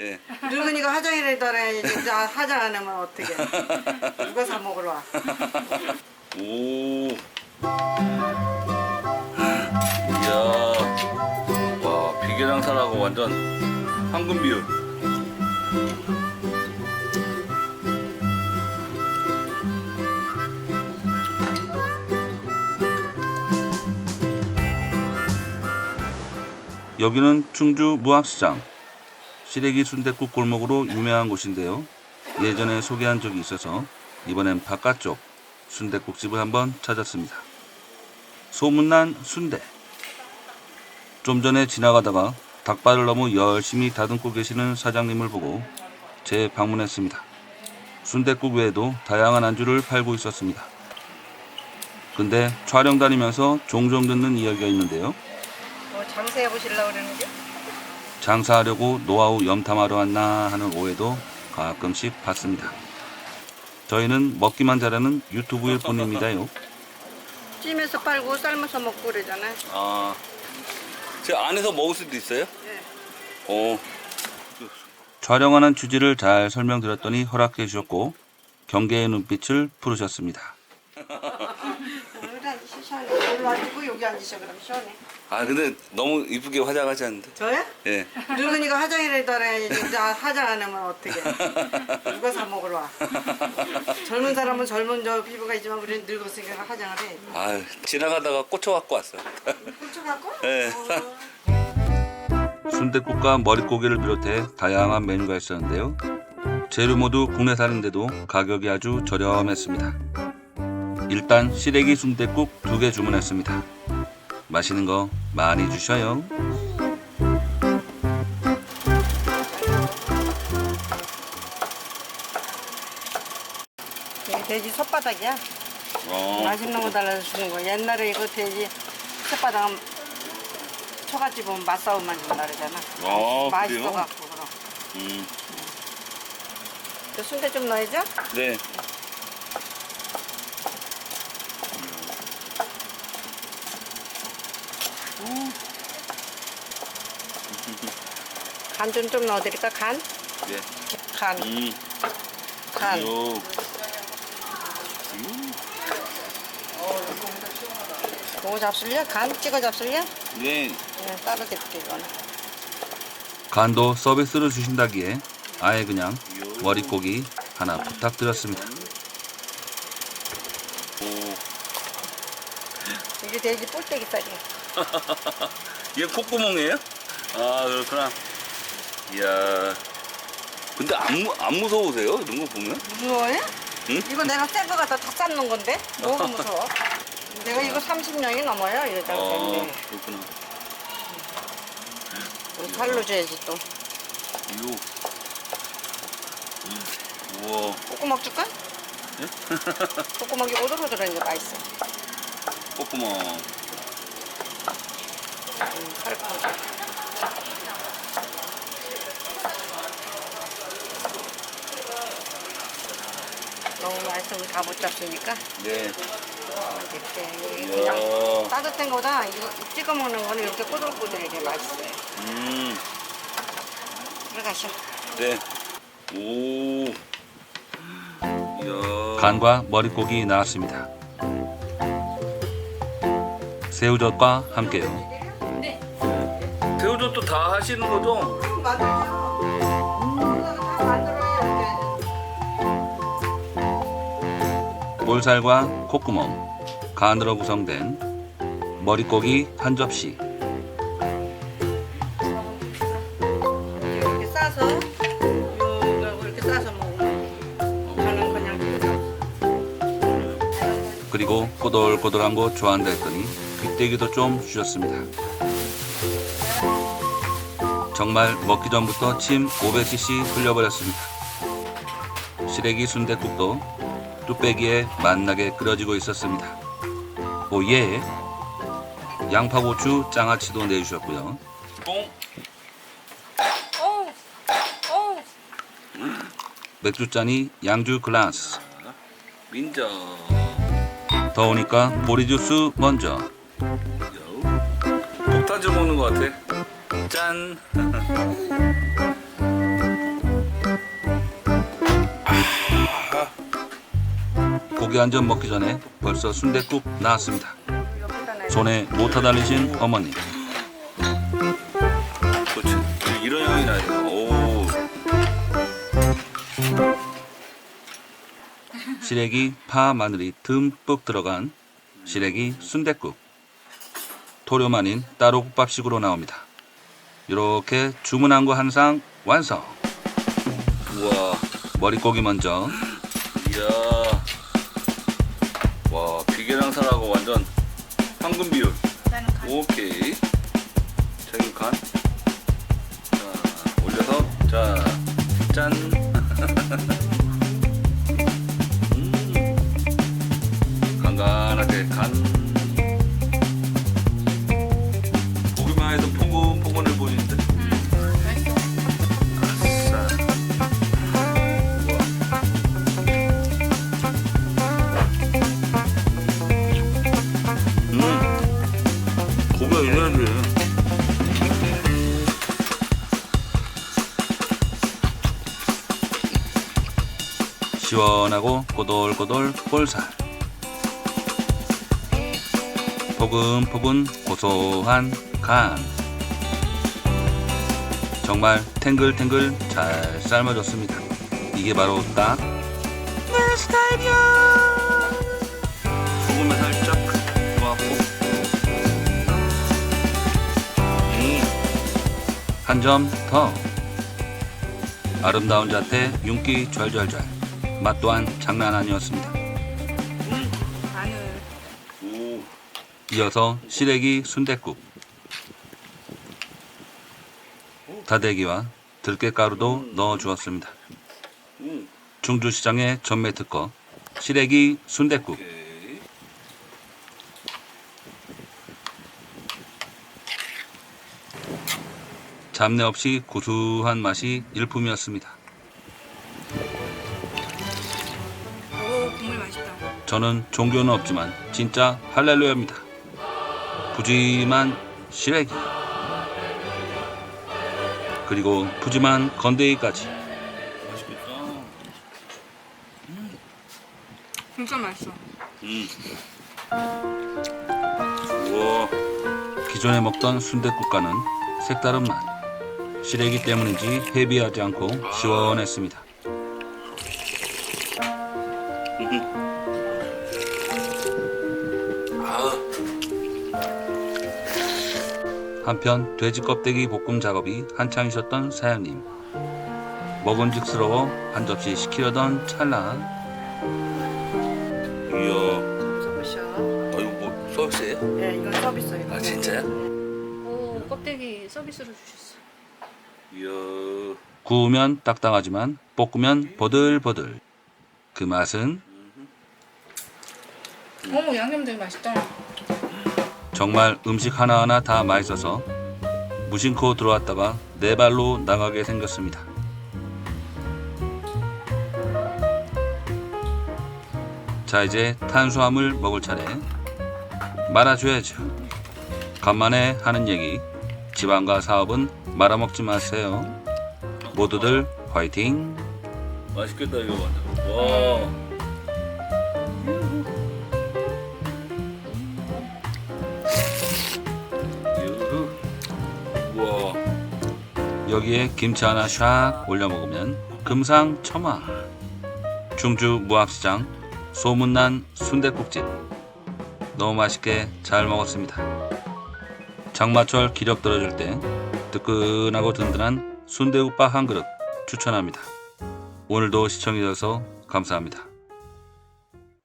예. 늙은이가 화장이라더라 이제 나 화장 안 하면 어떡해 누가 사 먹으러 와 오. 이야. 와, 비계장사라고 완전 황금 비율. 여기는 충주 무학시장 시래기 순댓국 골목으로 유명한 곳인데요. 예전에 소개한 적이 있어서 이번엔 바깥쪽 순댓국집을 한번 찾았습니다. 소문난 순대. 좀 전에 지나가다가 닭발을 너무 열심히 다듬고 계시는 사장님을 보고 재방문했습니다. 순댓국 외에도 다양한 안주를 팔고 있었습니다. 근데 촬영 다니면서 종종 듣는 이야기가 있는데요. 뭐 장사해 보시려고 그러는지 장사하려고 노하우 염탐하러 왔나 하는 오해도 가끔씩 받습니다. 저희는 먹기만 잘하는 유튜브일 뿐입니다요. 찜해서 팔고 삶아서 먹고 그러잖아 아, 제 안에서 먹을 수도 있어요? 네. 어. 촬영하는 취지를 잘 설명드렸더니 허락해 주셨고 경계의 눈빛을 풀으셨습니다. 여기 앉으시 시원해 여기 앉고 여기 앉으셔 그럼 시원해 아 근데 너무 이쁘게 화장하지 않는데? 저요? 예. 늙은이가 화장이라더라 이제 나 화장 안 하면 어떡해 누가 사 먹으러 와 젊은 사람은 젊은 저 피부가 있지만 우리 늙었으니까 화장을 해 아 지나가다가 꽂혀 갖고 왔어요. 꽂혀갖고? 네. 어. 순댓국과 머릿고기를 비롯해 다양한 메뉴가 있었는데요. 재료 모두 국내산인데도 가격이 아주 저렴했습니다. 일단 시래기 순댓국 두 개 주문했습니다. 맛있는 거 많이 주셔요. 이게 돼지 솥바닥이야? 어, 맛있는 거 달라서 주는 거 옛날에 이거 돼지 솥바닥 초가집 보면 맛싸움만 준다 그러잖아. 아, 맛있어갖고 그럼. 음, 그 순대 좀 넣어야죠? 네. 간 좀 좀 넣어드릴까 간? 네. 간, 음, 간 요. 그거 잡술려? 간 찍어 잡술려? 네. 그냥 따로 드릴게 이거는 간도 서비스로 주신다기에 아예 그냥 머릿고기 하나 부탁드렸습니다. 오, 이게 돼지 뿔떼기 살이야 이게 콧구멍이에요? 아 그렇구나. 이야. 근데 안, 무, 안 무서우세요? 이런 거 보면? 무서워요? 응? 이거 내가 새거 갖다 다 삶는 건데 뭐가 무서워? 내가 이거 30년이 넘어요 이아 장사인데 그렇구나. 이거 살로 줘야지 또 요. 우와. 꼬꼬막 줄까? 예? 꼬꼬막이 오돌오돌한 게 맛있어 콧구멍. 음, 살고 맛있으면 다못 잡수니까 네. 이렇게. 그냥 따뜻한 거보다 이거 찍어 먹는 거는 이렇게 꼬들꼬들하게 맛있어요 음. 들어가셔 네. 오. 이야. 간과 머릿고기 나왔습니다. 새우젓과 함께요. 새우젓도 다 하시는 거죠? 맞아요 볼살과 콧구멍, 간으로 구성된 머릿고기 한 접시. 이렇게 싸서 요거 이렇게 싸서 먹으면 그냥 그리고 꼬들꼬들한 거 좋아한다 했더니 귀때기도 좀 주셨습니다. 정말 먹기 전부터 침 500cc 흘려버렸습니다. 시래기 순댓국도 뚝배기에 맛나게 끓여지고 있었습니다. 오예! 양파 고추 장아찌도 내주셨고요. 맥주잔이 양주 글라스. 민저 더우니까 보리 주스 먼저. 폭탄주 먹는 것 같아 짠 고기 한 점 먹기 전에 벌써 순댓국 나왔습니다. 손에 모터 달리신. 그렇지. 이런 향이 나요. 오. 시래기, 파, 마늘이 듬뿍 들어간 시래기 순댓국. 토렴 아닌 따로 국밥식으로 나옵니다. 이렇게 주문한 거 한 상 완성. 우와, 머릿고기 먼저. 이야. 와, 비계랑살하고 완전 황금 비율. 일단은 간. 오케이. 자, 이거 간. 자, 올려서, 자, 짠. 시원하고 꼬돌꼬돌 볼살. 포근포근 고소한 간. 정말 탱글탱글 잘 삶아졌습니다. 이게 바로 딱 내 스타일이야. 소금에 살짝 놓았고 한점 더. 아름다운 자태 윤기 절절절. 맛 또한 장난 아니었습니다. 마늘. 이어서 시래기 순댓국. 다대기와 들깨가루도 넣어 주었습니다. 충주시장의 전매 특허 시래기 순댓국. 잡내 없이 고소한 맛이 일품이었습니다. 저는 종교는 없지만 진짜 할렐루야입니다. 푸짐한 시래기 그리고 푸짐한 건더기까지 맛있겠다. 진짜 맛있어. 음. 우와. 기존에 먹던 순댓국과는 색다른 맛. 시래기 때문인지 헤비하지 않고 시원했습니다. 한편 돼지 껍데기 볶음 작업이 한창이셨던 사장님. 먹음직스러워 한 접시 시키려던 찰나. 이야. 서비스. 아 이거 뭐 서비스예요? 예, 이건 서비스예요. 아 진짜요? 오 껍데기 서비스로 주셨어. 이야. 구우면 딱딱하지만 볶으면 보들보들. 그 맛은 오 양념 되게 맛있다. 정말 음식 하나하나 다 맛있어서 무심코 들어왔다가 네 발로 나가게 생겼습니다. 자 이제 탄수화물 먹을 차례 말아줘야죠. 간만에 하는 얘기 지방과 사업은 말아먹지 마세요. 모두들 화이팅! 맛있겠다 이거 완전. 와. 여기에 김치 하나 샥 올려 먹으면 금상첨화. 충주 무학시장 소문난 순댓국집 너무 맛있게 잘 먹었습니다. 장마철 기력 떨어질 때 뜨끈하고 든든한 순대국밥 한 그릇 추천합니다. 오늘도 시청해주셔서 감사합니다.